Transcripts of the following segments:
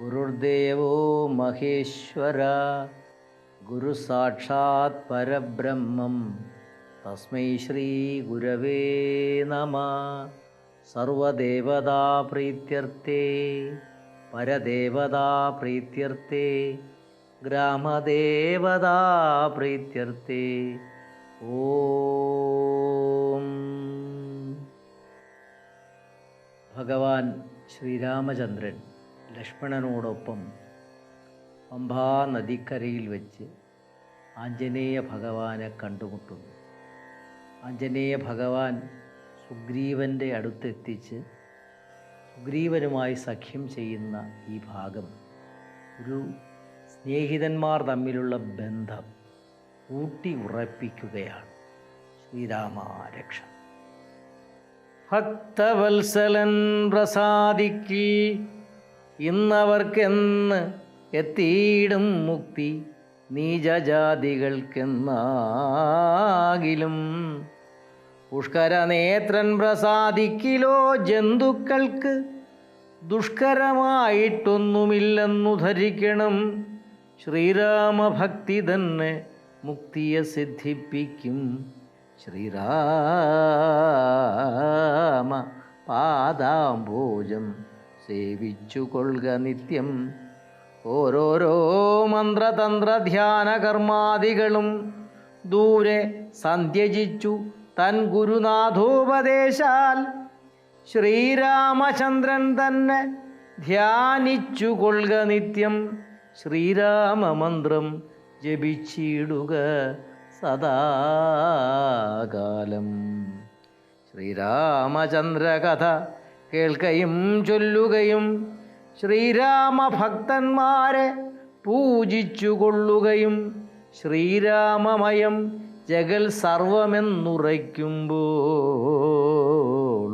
ഗുരുർദേവോ മഹേശ്വര ഗുരു സാക്ഷാത് പരബ്രഹ്മം. തസ്മൈ ശ്രീ ഗുരവേ നമ. സർവദേവതാ പ്രീത്യർത്ഥേ പരദേവതാ പ്രീത്യർത്ഥേ ഗ്രാമദേവതാ പ്രീത്യർത്ഥേ. ഓം. ഭഗവാൻ ശ്രീരാമചന്ദ്രൻ ലക്ഷ്മണനോടൊപ്പം പമ്പാ നദിക്കരയിൽ വെച്ച് ആഞ്ജനേയ ഭഗവാനെ കണ്ടുമുട്ടുന്നു. ആഞ്ജനേയ ഭഗവാൻ സുഗ്രീവന്റെ അടുത്തെത്തിച്ച് സുഗ്രീവനുമായി സഖ്യം ചെയ്യുന്ന ഈ ഭാഗം ഒരു സ്നേഹിതന്മാർ തമ്മിലുള്ള ബന്ധം ഊട്ടി ഉറപ്പിക്കുകയാണ് ശ്രീരാമാരക്ഷ. ഭക്തവത്സലൻ പ്രസാദിക്കി. ഇന്നവർക്കെന്ന് എത്തിയിടും മുക്തി നീചജാതികൾക്കെന്നാകിലും. പുഷ്കരനേത്രൻ പ്രസാദിക്കിലോ ജന്തുക്കൾക്ക് ദുഷ്കരമായിട്ടൊന്നുമില്ലെന്നു ധരിക്കണം. ശ്രീരാമഭക്തി തന്നെ മുക്തിയെ സിദ്ധിപ്പിക്കും. ശ്രീരാമ പാദാംബോജം സേവിച്ചു കൊള്ളുക നിത്യം. ഓരോരോ മന്ത്രതന്ത്ര ധ്യാന കർമാദികളും ദൂരെ സന്ധ്യജിച്ചു തൻ ഗുരുനാഥോപദേശാൽ ശ്രീരാമചന്ദ്രൻ തന്നെ ധ്യാനിച്ചു കൊള്ളുക നിത്യം. ശ്രീരാമമന്ത്രം ജപിച്ചിടുക. സദാകാലം. ശ്രീരാമചന്ദ്രകഥ കേൾക്കുകയും ചൊല്ലുകയും ശ്രീരാമഭക്തന്മാരെ പൂജിച്ചുകൊള്ളുകയും ശ്രീരാമമയം ജഗൽ സർവമെന്നുറയ്ക്കുമ്പോൾ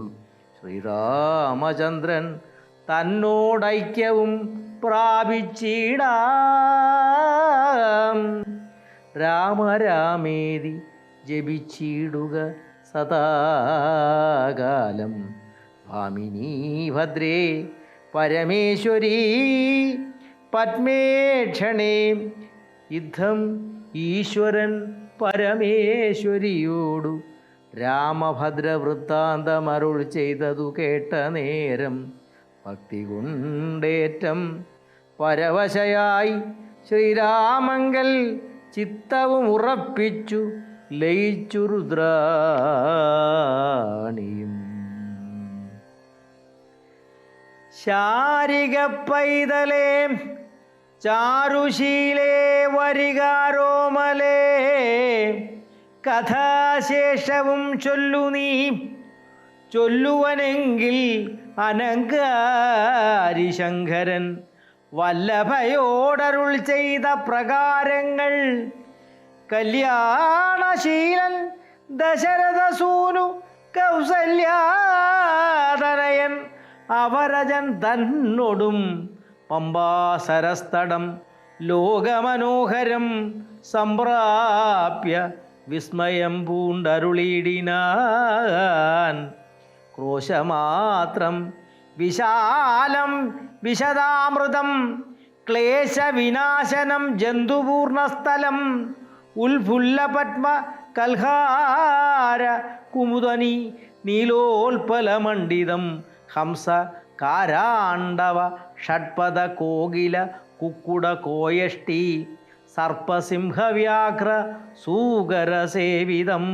ശ്രീരാമചന്ദ്രൻ തന്നോടൈക്യവും പ്രാപിച്ചിടാം. രാമരാമേതി ജപിച്ചിടുക സദാകാലം. ഭാമിനി ഭദ്രേ പരമേശ്വരീ പത്മേക്ഷണേ. യുദ്ധം ഈശ്വരൻ പരമേശ്വരിയോടു രാമഭദ്ര വൃത്താന്തമരുൾ ചെയ്തതു കേട്ട നേരം ഭക്തി കൊണ്ടേറ്റം പരവശയായി ശ്രീരാമങ്കൽ ചിത്തവും ഉറപ്പിച്ചു ലയിച്ചു രുദ്രാണിയും ശാരിക പൈതലേ ചാരുശീലേ വരികാരോമലേ കഥാശേഷവും ചൊല്ലു നീ. ചൊല്ലുവനെങ്കിൽ അനങ്കാരി ശങ്കരൻ വല്ലഭയോടരുൾ ചെയ്ത പ്രകാരങ്ങൾ. കല്യാണശീലൻ ദശരഥസൂനു കൗസല്യാതനയൻ അവരജൻ തന്നൊടും പമ്പാസരസ്തടം ലോകമനോഹരം സംപ്രാപ്യ വിസ്മയം പൂണ്ടരുളിയിടിനാൻ. ക്രോശമാത്രം വിശാലം വിശദാമൃതം. ക്ലേശവിനാശനം ജന്തുപൂർണസ്ഥലം. ഉൽഫുല്ലപത്മ കൽഹാര കുമുദനി നീലോൽപലമണ്ഡിതം ഹംസ കാരാണ്ടവ ഷഡ്പദ കോകില കുക്കുട കോയഷ്ടി. സർപ്പസിംഹവ്യാഘ്ര സൂകരസേവിതം.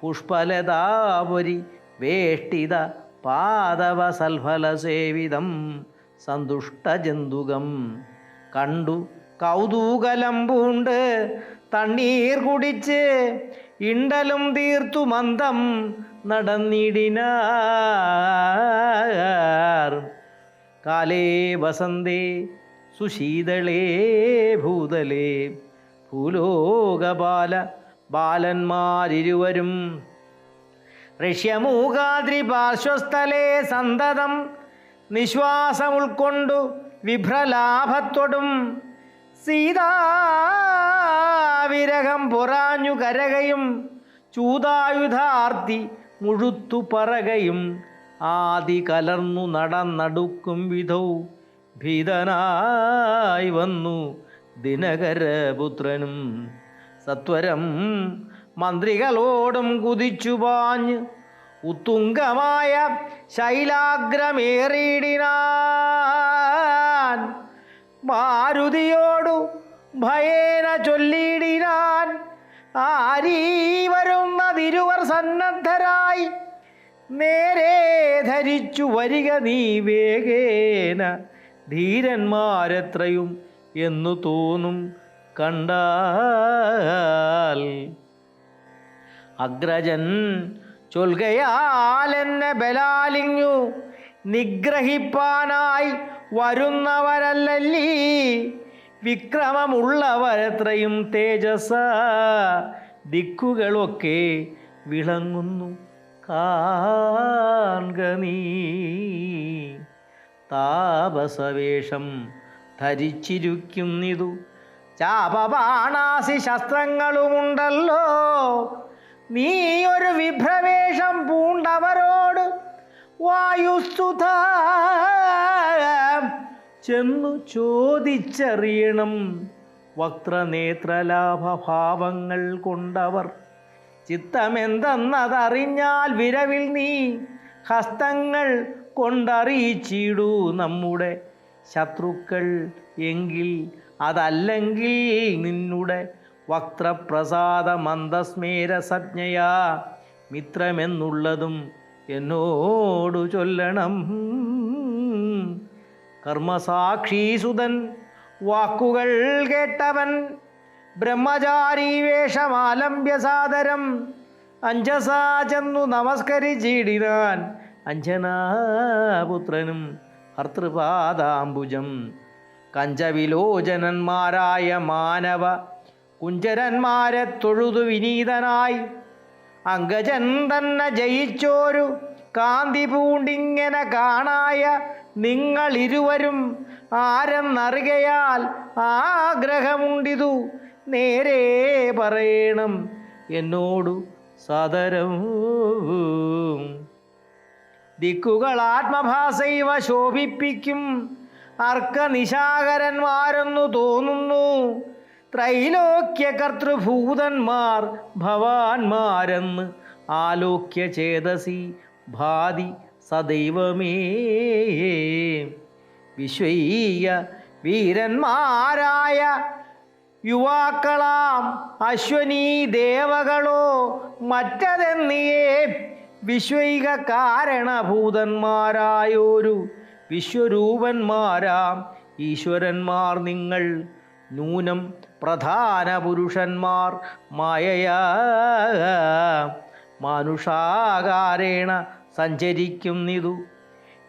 പുഷ്പലതാപുരി വേഷ്ടിത പാദവസൽഫലസേവിതം. സന്തുഷ്ടജന്തുകം. കണ്ടു കൗതൂകലം പൂണ്ട് തണ്ണീർ കുടിച്ച് ഇണ്ടലും തീർത്തു മന്ദം നടന്നിടിനാർ. കാലേ വസന്തേ സുശീതളേ ഭൂതലേ ഭൂലോകബാല ബാലന്മാരിരുവരും. ഋഷ്യമൂകാദ്രി പാർശ്വസ്ഥലേ സന്തതം നിശ്വാസം ഉൾക്കൊണ്ടു വിഭ്രലാഭത്തോടും. സീതാവിരഹം പൊറാഞ്ഞു കരകയും ചൂതായുധാർത്തി മുഴുത്തു പറകയും ആദി കലർന്നു നടന്നടുക്കും വിധൗ. ഭീതനായി വന്നു ദിനകരപുത്രനും. സത്വരം മന്ത്രികളോടും കുതിച്ചു പാഞ്ഞ് ഉത്തുംഗമായ ശൈലാഗ്രമേറിയിടിനാൻ. മാരുതിയോടു ഭയേന ചൊല്ലിയിടിനാൻ. ആരീ വരുന്നതിരുവർ സന്നദ്ധരായി നേരെ ധരിച്ചു വരിക നീ വേഗേന. ധീരന്മാരെത്രയും എന്നു തോന്നും കണ്ടാൽ. അഗ്രജൻ ചൊൽകയാൽ ബലാലിഞ്ഞു. നിഗ്രഹിപ്പാനായി വരുന്നവരല്ലല്ലീ. വിക്രമമുള്ളവരത്രയും തേജസ ദിക്കുകളൊക്കെ വിളങ്ങുന്നു. കാങ്കനീ നീ താപസവേഷം ധരിച്ചിരിക്കുന്നിതു. ചാപബാണാസി ശസ്ത്രങ്ങളുമുണ്ടല്ലോ. നീ ഒരു വിഭ്രവേഷം പൂണ്ടവരോട് വായുസ്തുത ചെന്നു ചോദിച്ചറിയണം. വക്രനേത്രലാഭഭാവങ്ങൾ കൊണ്ടവർ ചിത്തമെന്തെന്നതറിഞ്ഞാൽ വിരവിൽ നീ ഹസ്തങ്ങൾ കൊണ്ടറിയിച്ചിടൂ. നമ്മുടെ ശത്രുക്കൾ എങ്കിൽ അതല്ലെങ്കിൽ നിന്നുടെ വക്രപ്രസാദ മന്ദസ്മേര സജ്ഞയാ മിത്രമെന്നുള്ളതും എന്നോടു ചൊല്ലണം. കർമ്മസാക്ഷീസുതൻ വാക്കുകൾ കേട്ടവൻ. ബ്രഹ്മചാരി വേഷമാലംബ്യ സാദരം അഞ്ജസാ ചെന്നു നമസ്കരിച്ചിടിനാൻ. അഞ്ജനാപുത്രനും ഭർത്തൃപാദാംബുജം. കഞ്ചവിലോചനന്മാരായ മാനവ കുഞ്ചരന്മാരെ തൊഴുതു വിനീതനായി. അങ്കജൻ തന്നെ ജയിച്ചോരു കാന്തി പൂണ്ടിങ്ങനെ കാണായ നിങ്ങൾ ഇരുവരും ആരെന്നറികയാൽ ആഗ്രഹമുണ്ടിതു. നേരെ പറയണം എന്നോടു സദരം. ദിക്കുകൾ ആത്മഭാസൈവ ശോഭിപ്പിക്കും. അർക്കനിശാകരന്മാരെന്നു തോന്നുന്നു. ത്രൈലോക്യ കർത്തൃഭൂതന്മാർ ഭവാന്മാരെന്ന് ആലോക്യ ചേതസി ഭാതി സദൈവമേ. വിശ്വീയ വീരന്മാരായ യുവാക്കളാം അശ്വനീ ദേവകളോ മറ്റതെന്നിയേ. വിശ്വൈക കാരണഭൂതന്മാരായോരു വിശ്വരൂപന്മാരാം ഈശ്വരന്മാർ നിങ്ങൾ നൂനം പ്രധാന പുരുഷന്മാർ മായയാ. മാനുഷാകാരേണ സഞ്ചരിക്കുന്നിതു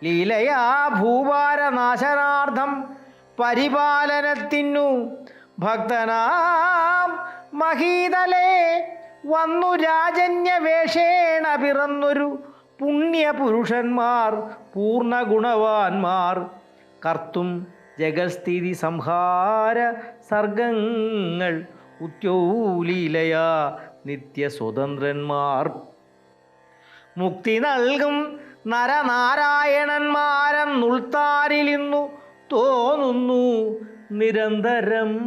ലീലയാ ഭൂഭാരനാശനാർത്ഥം പരിപാലനത്തിനു ഭക്തനാം. മഹീതലേ വന്നു രാജന്യവേഷേണ പിറന്നൊരു പുണ്യപുരുഷന്മാർ പൂർണ ഗുണവാന്മാർ കർത്തും ജഗസ്ഥിതി സംഹാര സർഗങ്ങൾ നിത്യ സ്വതന്ത്രന്‍മാർ മുക്തി നൽകും നരനാരായണന്മാരെന്നുൾത്താരിലിന്നു തോന്നുന്നു നിരന്തരം.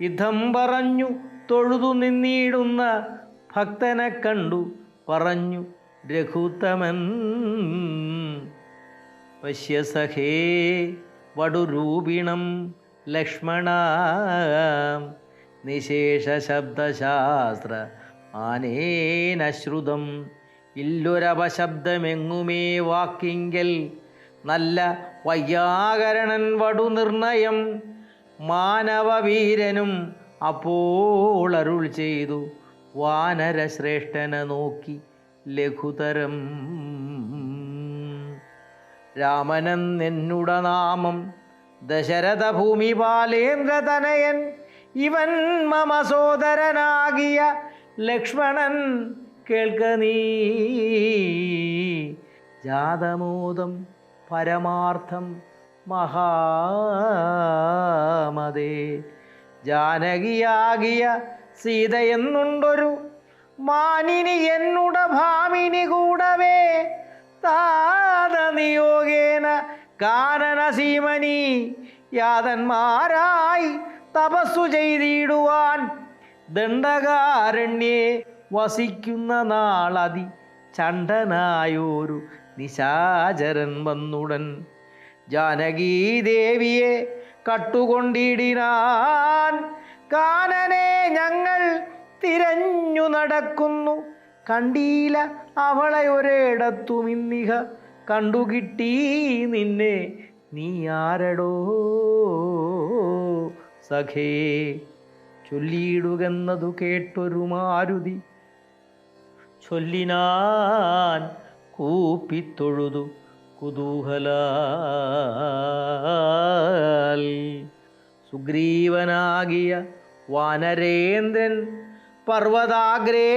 ഇതം പറഞ്ഞു തൊഴുതു നിന്നിടുന്ന ഭക്തനെ കണ്ടു പറഞ്ഞു രഘുത്തമൻ. പശ്യസഖേ വടുരൂപിണം ലക്ഷ്മണ. നിശേഷ ശബ്ദശാസ്ത്ര ആനേനശ്രുതം ഇല്ലൊരപശബ്ദമെങ്ങുമേ വാക്കിങ്കൽ. നല്ല വയ്യാകരണൻ വടു നിർണയം. മാനവവീരനും അപ്പോൾ അരുൾ ചെയ്തു. വാനരശ്രേഷ്ഠനെ നോക്കി ലഘുതരം. രാമനെന്നുട നാമം ദശരഥ ഭൂമി ബാലേന്ദ്രതനയൻ ഇവൻ മമ സോദരനാകിയ ലക്ഷ്മണൻ കേൾക്ക നീ. ജാതമോദം പരമാർത്ഥം മഹാമതേ. ജാനകിയാകിയ സീതയെന്നുണ്ടൊരു മാനിനി എന്നുട ഭാമിനി കൂടവേ. താത നിയോഗേന കാനന സീമനി യാതന്മാരായി തപസ്സു ചെയ്തിടുവാൻ ദണ്ഡകാരണ്യെ വസിക്കുന്ന നാളതി ചണ്ടനായോരു നിശാചരൻ വന്നുടൻ. ജാനകീദേവിയെ കട്ടുകൊണ്ടിടിനാൻ കാനനെ ഞങ്ങൾ തിരഞ്ഞു നടക്കുന്നു. കണ്ടീല അവളെ ഒരിടത്തുമിന്നിഹ കണ്ടുകിട്ടി നിന്നെ. നീ ആരടോ? സഖേ ചൊല്ലിയിടുകെന്നതു കേട്ടൊരു മാരുതി. ചൊല്ലിനാൻ കൂപ്പിത്തൊഴുതു കുതൂഹലാൽ. സുഗ്രീവനാകിയ വാനരേന്ദ്രൻ പർവതാഗ്രേ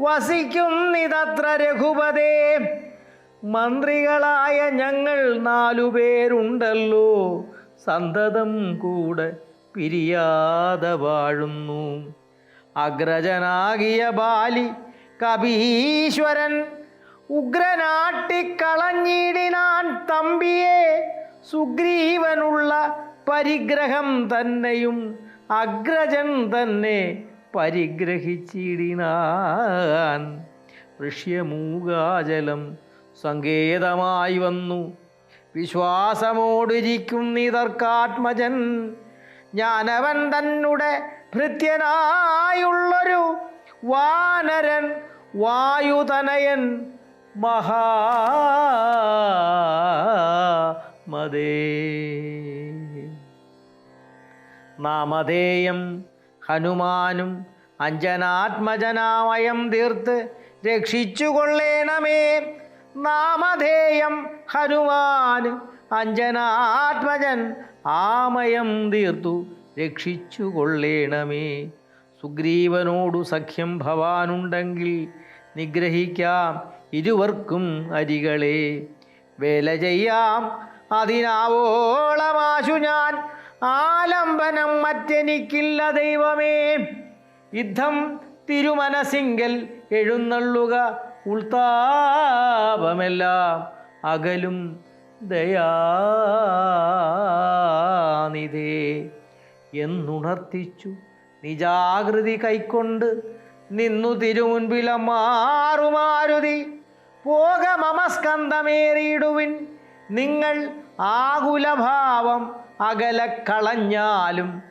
വസിക്കുന്നിതത്ര രഘുപതേ. മന്ത്രികളായ ഞങ്ങൾ നാലുപേരുണ്ടല്ലോ. സന്തതം കൂടെ പിരിയാതെ വാഴുന്നു. അഗ്രജനാകിയ ബാലി കപീശ്വരൻ ഉഗ്രനാട്ടിക്കളഞ്ഞിടിനാൻ തമ്പിയെ സുഗ്രീവനുള്ള പരിഗ്രഹം തന്നെയും അഗ്രജൻ തന്നെ പരിഗ്രഹിച്ചിടിനാൻ. ഋഷ്യമൂകാജലം സങ്കേതമായി വന്നു. വിശ്വാസമോടിരിക്കുന്നിതർക്കാത്മജൻ ഞാനവൻ തന്നെ ഭൃത്യനായുള്ളൊരു വാനരൻ വായുതനയൻ മഹാമതേ നാമധേയം ഹനുമാനും അഞ്ജനാത്മജനാമയം തീർത്ത് രക്ഷിച്ചുകൊള്ളേണമേ. നാമധേയം ഹനുമാൻ അഞ്ജനാത്മജൻ ആമയം തീർത്തു രക്ഷിച്ചു കൊള്ളേണമേ. സുഗ്രീവനോടു സഖ്യം ഭവാനുണ്ടെങ്കിൽ നിഗ്രഹിക്കാം ഇരുവർക്കും അരികളെ. വേല ചെയ്യാം അതിനാവോളമാശു ഞാൻ. ആലംബനം മറ്റെനിക്കില്ല ദൈവമേ. യുദ്ധം തിരുമനസിങ്കൽ എഴുന്നള്ളുക ഉൾത്താപമെല്ലാം അകലും ദയാനിധേ. എന്നുണർത്തിച്ചു നിജാകൃതി കൈക്കൊണ്ട് നിന്നു തിരുമുൻപില മാറുമാരുതി. പോക മമസ്കന്ധമേറിയിടുവിൻ. നിങ്ങൾ ആകുലഭാവം അകലക്കളഞ്ഞാലും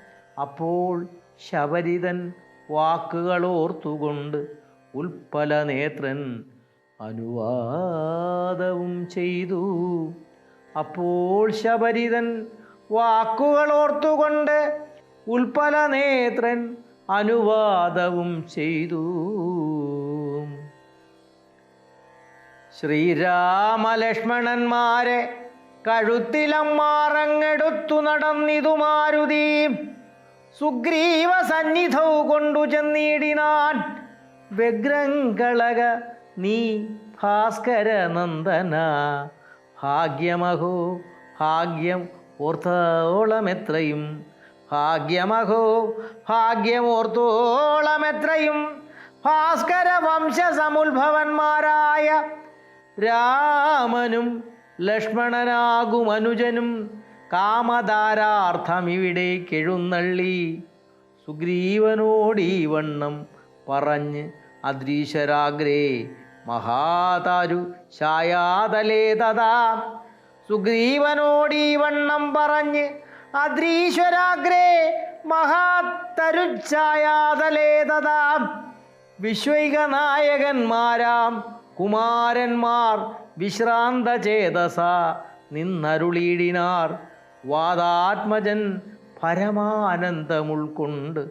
അപ്പോൾ ശബരിതൻ വാക്കുകളോർത്തുകൊണ്ട് ഉൽപ്പല നേത്രൻ അനുവാദവും ചെയ്തു. അപ്പോൾ ശബരിതൻ വാക്കുകളോർത്തുകൊണ്ട് ഉൽപ്പല നേത്രൻ അനുവാദവും ചെയ്തു. ശ്രീരാമലക്ഷ്മണന്മാരെ കഴുത്തിലമ്മാറങ്ങെടുത്തു നടന്നിതു മാരുതി. സുഗ്രീവ സന്നിധൗ കൊണ്ടു ചെന്നിടിനാൻ വ്യഗ്രങ്കളക നീ ഭാസ്കര നന്ദന ഭാഗ്യമഹോ ഭാഗ്യം ഓർത്തോളമെത്രയും. ഭാഗ്യമഹോ ഭാഗ്യമോർത്തോളമെത്രയും ഭാസ്കര വംശസമുത്ഭവന്മാരായ രാമനും ലക്ഷ്മണനാകും അനുജനും. കാമധാരാർത്ഥമിവിടേക്കെഴുന്നള്ളി സുഗ്രീവനോടീ വണ്ണം പറഞ്ഞ് അദ്രീശരാഗ്രേ മഹാതാരു ഛായാതലേ തഥാ. സുഗ്രീവനോടീ വണ്ണം പറഞ്ഞ് അദ്രീശ്വരാഗ്രേ മഹാതരുച്ഛായാതലേ തഥാ. വിശ്വൈക നായകന്മാരാം കുമാരന്മാർ വിശ്രാന്ത ചേതസ നിന്നരുളീടിനാർ. വാദാത്മജൻ പരമാനന്ദമുൾക്കൊണ്ട്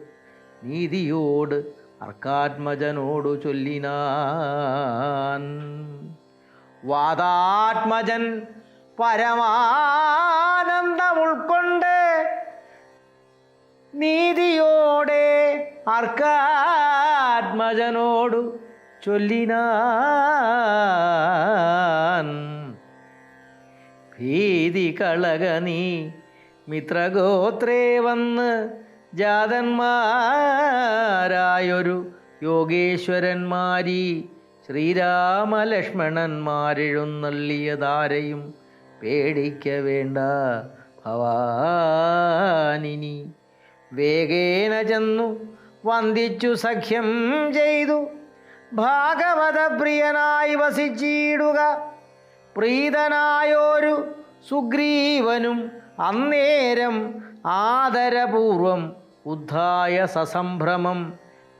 നീതിയോട് അർക്കാത്മജനോടു ചൊല്ലിനാൻ. വാദാത്മജൻ പരമാനന്ദം ഉൾക്കൊണ്ട് നീതിയോടെ അർക്കാത്മജനോടു ചൊല്ലിനാൻ. ഭീതി കളക നീ മിത്രഗോത്രേ വന്ന് ജാതന്മാരായൊരു യോഗേശ്വരന്മാരി. ശ്രീരാമലക്ഷ്മണന്മാരെഴുന്നള്ളിയതാരെയും പേടിക്ക വേണ്ട ഭവാനിനി. വേഗേന ചെന്നു വന്ദിച്ചു സഖ്യം ചെയ്തു. ഭാഗവതപ്രിയനായി വസിച്ചിടുക. പ്രീതനായോരു സുഗ്രീവനും അന്നേരം ആദരപൂർവം ഉദ്ധായ സസംഭ്രമം.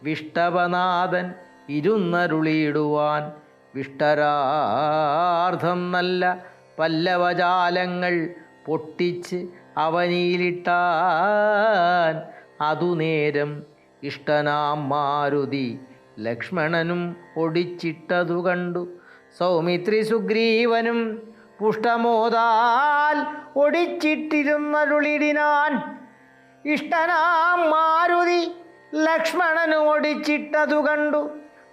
വിഷ്ടവനാഥൻ ഇരുന്നരുളിയിടുവാൻ വിഷ്ടരാർത്ഥം നല്ല പല്ലവജാലങ്ങൾ പൊട്ടിച്ച് അവനിയിലിട്ടാൻ അതു നേരം ഇഷ്ടനാം മാരുതി ലക്ഷ്മണനും ഒടിച്ചിട്ടതു കണ്ടു. സൗമിത്രി സുഗ്രീവനും പുഷ്ടമോതാൽ ഒടിച്ചിട്ടിരുന്നരുളിടിനാൻ ഇഷ്ടനാം മാരുതി ലക്ഷ്മണൻ ഓടിച്ചിട്ടതു കണ്ടു.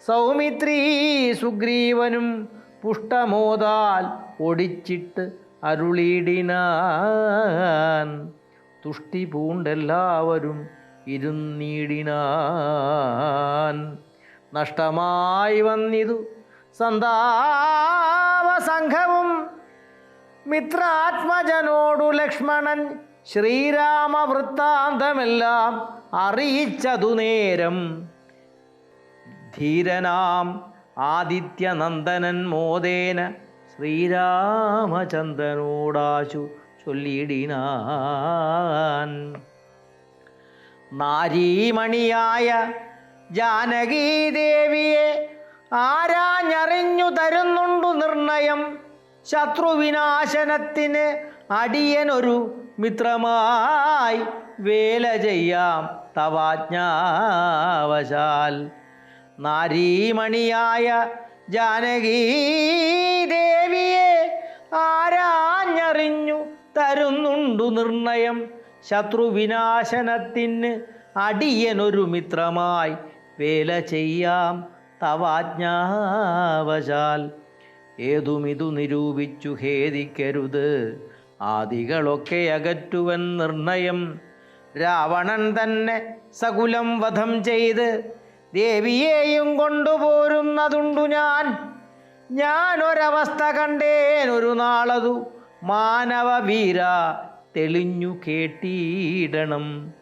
സൗമിത്രി സുഗ്രീവനും പുഷ്ടമോതാൽ ഓടിച്ചിട്ട് അരുളിയിടിനാൻ. തുഷ്ടി പൂണ്ടെല്ലാവരും ഇരുന്നീടിനാൻ. നഷ്ടമായി വന്നിതു സന്താപസംഘവും. മിത്രാത്മജനോടു ലക്ഷ്മണൻ ശ്രീരാമ വൃത്താന്തമെല്ലാം അറിയിച്ചതു നേരം. ധീരനാം ആദിത്യനന്ദനൻ മോദേന ശ്രീരാമചന്ദ്രനോടാശു ചൊല്ലിയിടിനാൻ. നാരീമണിയായ ജാനകീദേവിയെ ആരാഞ്ഞറിഞ്ഞു തരുന്നുണ്ടു നിർണയം. ശത്രുവിനാശനത്തിന് അടിയനൊരു മിത്രമായി വേല ചെയ്യാം തവാജ്ഞാവശാൽ. നാരീമണിയായ ജാനകീദേവിയെ ആരാഞ്ഞറിഞ്ഞു തരുന്നുണ്ടു നിർണയം. ശത്രുവിനാശനത്തിന് അടിയനൊരു മിത്രമായി വേല ചെയ്യാം തവാജ്ഞാവശാൽ. ഏതുമിതു നിരൂപിച്ചു ഖേദിക്കരുത്. ആദികളൊക്കെ അകറ്റുവൻ നിർണയം. രാവണൻ തന്നെ സകുലം വധം ചെയ്ത് ദേവിയെയും കൊണ്ടുപോരുന്നതുണ്ടു ഞാൻ. ഞാനൊരവസ്ഥ കണ്ടേനൊരു നാളതു മാനവ വീര തെളിഞ്ഞു കേട്ടിയിടണം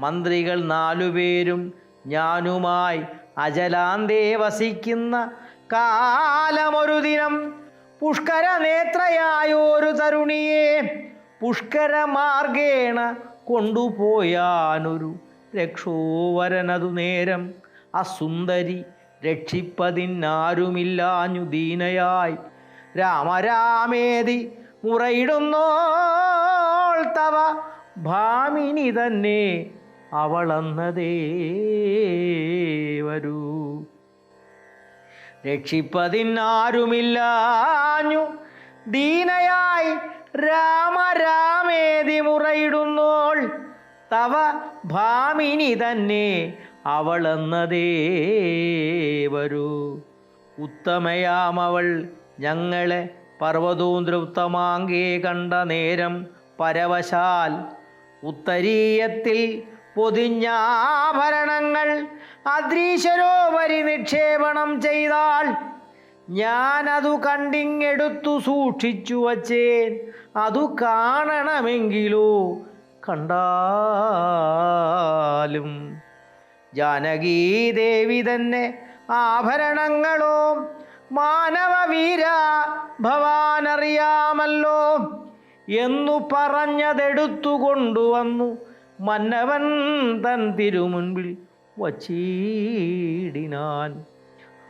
മന്ത്രികൾ നാലുപേരും ഞാനുമായി അജലാന്തേ വസിക്കുന്ന കാലമൊരു ദിനം പുഷ്കര തരുണിയെ പുഷ്കരമാർഗേണ കൊണ്ടുപോയാനൊരു രക്ഷോവരനതു നേരം. അസുന്ദരി രക്ഷിപ്പതിനാരുമില്ലാഞ്ഞു ദീനയായി. രാമരാമേതി മുറയിടുന്നോൾ തവ ഭാമിനി തന്നെ അവളന്നതേ വരൂ രക്ഷിപ്പതിനാരുമില്ലാഞ്ഞു ദീനയായി രാമരാമേതി മുറയിടുന്നോൾ തവ ഭാമിനി തന്നെ അവളെന്നതേ വരൂ. ഉത്തമയാമവൾ ഞങ്ങളെ പർവതോന്തൃപ്തമാങ്കേ കണ്ട നേരം പരവശാൽ ഉത്തരീയത്തിൽ പൊതിഞ്ഞാഭരണങ്ങൾ അദ്രീശരോപരി നിക്ഷേപണം ചെയ്താൽ ഞാനതു കണ്ടിങ്ങെടുത്തു സൂക്ഷിച്ചു വച്ചേൻ. അതു കാണണമെങ്കിലോ കണ്ടാലും. ജാനകീദേവി തന്നെ ആഭരണങ്ങളോ മാനവവീര ഭവാനറിയാമല്ലോ എന്നു പറഞ്ഞതെടുത്തു കൊണ്ടുവന്നു. മന്നവൻ തൻ തിരുമുൻപിൽ വച്ചീടിനാൻ.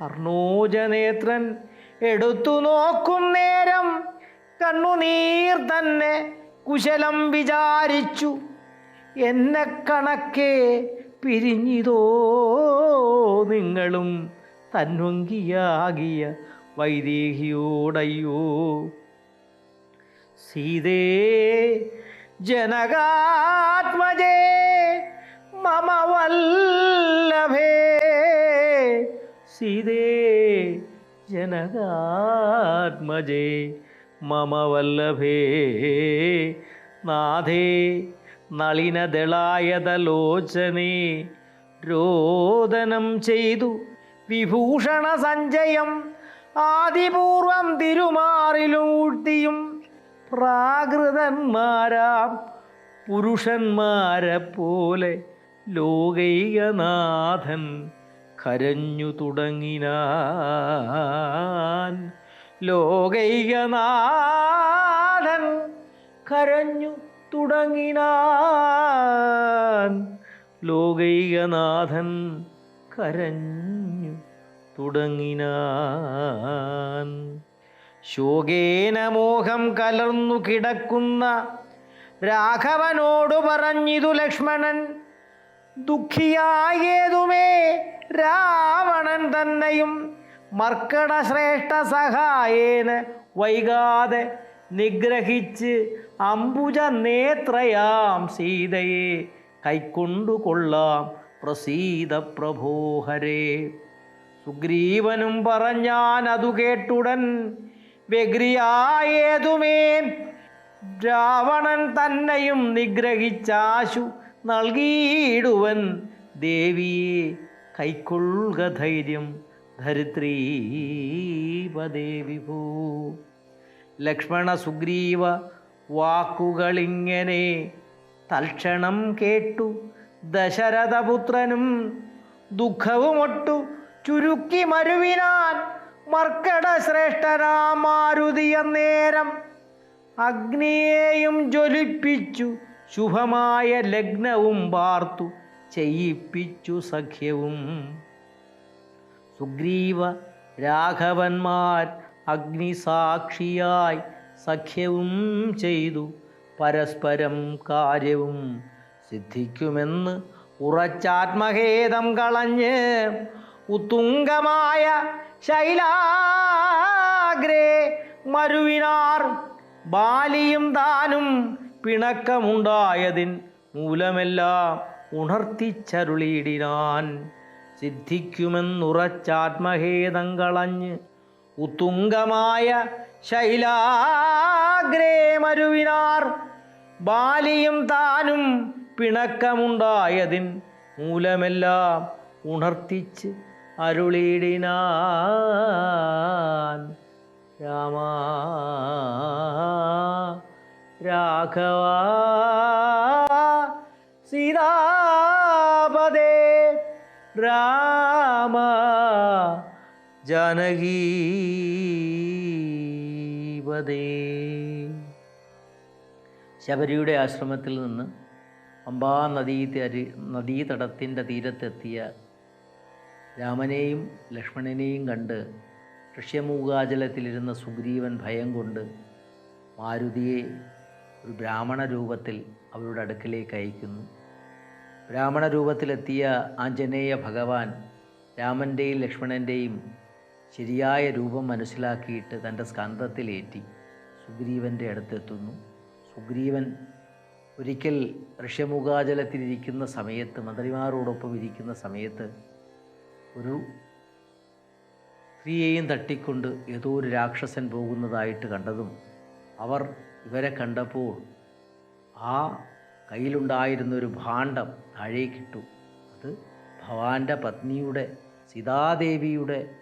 അർണോജനേത്രൻ എടുത്തു നോക്കും നേരം കണ്ണുനീർ തന്നെ കുശലം വിചാരിച്ചു. എന്നെ കണക്കെ പിരിഞ്ഞിതോ നിങ്ങളും തന്വങ്കിയാകിയ വൈദേഹിയോടയ്യോ. സീതേ ജനകാത്മജേ മമ വല്ലഭേ സീതേ ജനകാത്മജേ മമ വല്ലഭേ നാഥേ നളിനദളായതലോചനേ രോദനം ചെയ്തു വിഭൂഷണ സഞ്ജയം ആദിപൂർവം തിരുമാറിലൂഴ്ത്തിയും പ്രാകൃതന്മാരാം പുരുഷന്മാരെ പോലെ ലോകൈകനാഥൻ കരഞ്ഞു തുടങ്ങിനാൻ. ലോകൈകനാഥൻ കരഞ്ഞു തുടങ്ങിനാൻ. ലോകൈകനാഥൻ കരഞ്ഞു തുടങ്ങിനാൻ. ശോകേന മോഹം കലർന്നു കിടക്കുന്ന രാഘവനോട് പറഞ്ഞിതു ലക്ഷ്മണൻ ദുഃഖിയായേതുമേ രാവണൻ തന്നെയും മർക്കട ശ്രേഷ്ഠ സഹായേന വൈകാതെ നിഗ്രഹിച്ച് അംബുജ നേത്രയാം സീതയെ കൈക്കൊണ്ടു കൊള്ളാം പ്രസീത പ്രഭോഹരേ. സുഗ്രീവനും പറഞ്ഞാൻ അതു കേട്ടുടൻ വ്യഗ്രിയായേതുമേ രാവണൻ തന്നെയും നിഗ്രഹിച്ചാശു നൽകിയിടുവൻ. ദേവിയെ കൈക്കൊള്ളുക ധൈര്യം. ധരിത്രീപദേവി ഭൂ ലക്ഷ്മണ സുഗ്രീവ വാക്കുകളിങ്ങനെ തൽക്ഷണം കേട്ടു. ദശരഥപുത്രനും ദുഃഖവുമൊട്ടു ചുരുക്കി മരുവിനാൻ മർക്കട ശ്രേഷ്ഠരാമാരുതിയ നേരം അഗ്നിയെയും ജ്വലിപ്പിച്ചു ശുഭമായ ലഗ്നവും പാർത്തു ചെയ്യിപ്പിച്ചു സഖ്യവും. സുഗ്രീവ രാഘവന്മാർ അഗ്നിസാക്ഷിയായി സഖ്യവും ചെയ്തു പരസ്പരം കാര്യവും സിദ്ധിക്കുമെന്ന് ഉറച്ചാത്മഹേദം കളഞ്ഞ് ഉത്തുംഗമായ ശൈലാഗ്രേ മരുവിനാർ ബാലിയും താനും പിണക്കമുണ്ടായതിൻ മൂലമെല്ലാം ഉണർത്തിച്ചരുളിയിടിനാൻ. സിദ്ധിക്കുമെന്നുറച്ചാത്മഹേതങ്ങളഞ്ഞ് ഉത്തുംഗമായ ശൈലാഗ്രേ മരുവിനാർ ബാലിയും താനും പിണക്കമുണ്ടായതിൻ മൂലമെല്ലാം ഉണർത്തിച്ച് അരുളിയിടിനാൻ. രാമ രാഘവ സീതാപദേ രാമ ജാനകീപദേ ശബരിയുടെ ആശ്രമത്തിൽ നിന്ന് അമ്പാ നദീ നദീതടത്തിന്റെ തീരത്തെത്തിയ രാമനെയും ലക്ഷ്മണനെയും കണ്ട് ഋഷ്യമൂകാചലത്തിലിരുന്ന സുഗ്രീവൻ ഭയം കൊണ്ട് മാരുതിയെ ഒരു ബ്രാഹ്മണ രൂപത്തിൽ അവരുടെ അടുക്കിലേക്ക് അയക്കുന്നു. ബ്രാഹ്മണ രൂപത്തിലെത്തിയ ആഞ്ജനേയ ഭഗവാൻ രാമന്റെയും ലക്ഷ്മണന്റെയും ശരിയായ രൂപം മനസ്സിലാക്കിയിട്ട് തന്റെ സ്കന്ധത്തിലേറ്റി സുഗ്രീവന്റെ അടുത്തെത്തുന്നു. സുഗ്രീവൻ ഒരിക്കൽ ഋഷ്യമുഖാചലത്തിലിരിക്കുന്ന സമയത്ത് മന്ത്രിമാരോടൊപ്പം ഇരിക്കുന്ന സമയത്ത് ഒരു സ്ത്രീയെയും തട്ടിക്കൊണ്ട് ഏതോ ഒരു രാക്ഷസൻ പോകുന്നതായിട്ട് കണ്ടതും അവർ ഇവരെ കണ്ടപ്പോൾ ആ കയ്യിലുണ്ടായിരുന്ന ഒരു ഭാണ്ഡം താഴേക്കിട്ടു. അത് ഭവാന്റെ പത്നിയുടെ സീതാദേവിയുടെ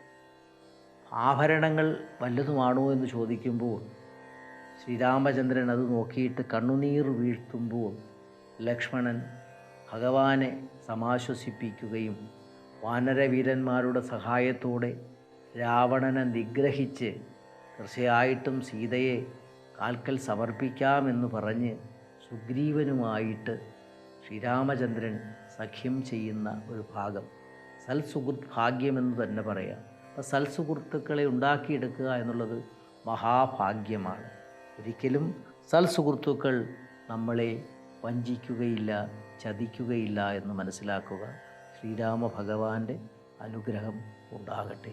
ആഭരണങ്ങൾ വല്ലതുമാണോ എന്ന് ചോദിക്കുമ്പോൾ ശ്രീരാമചന്ദ്രൻ അത് നോക്കിയിട്ട് കണ്ണുനീർ വീഴ്ത്തുമ്പോൾ ലക്ഷ്മണൻ ഭഗവാനെ സമാശ്വസിപ്പിക്കുകയും വാനരവീരന്മാരുടെ സഹായത്തോടെ രാവണനെ നിഗ്രഹിച്ച് തീർച്ചയായിട്ടും സീതയെ കാൽക്കൽ സമർപ്പിക്കാമെന്ന് പറഞ്ഞ് സുഗ്രീവനുമായിട്ട് ശ്രീരാമചന്ദ്രൻ സഖ്യം ചെയ്യുന്ന ഒരു ഭാഗം. സൽസുഹൃത് ഭാഗ്യമെന്ന് തന്നെ പറയാം. അപ്പം സൽസുഹൃത്തുക്കളെ ഉണ്ടാക്കിയെടുക്കുക എന്നുള്ളത് മഹാഭാഗ്യമാണ്. ഒരിക്കലും സൽസുഹൃത്തുക്കൾ നമ്മളെ വഞ്ചിക്കുകയില്ല ചതിക്കുകയില്ല എന്ന് മനസ്സിലാക്കുക. ശ്രീരാമ ഭഗവാന്റെ അനുഗ്രഹം ഉണ്ടാകട്ടെ.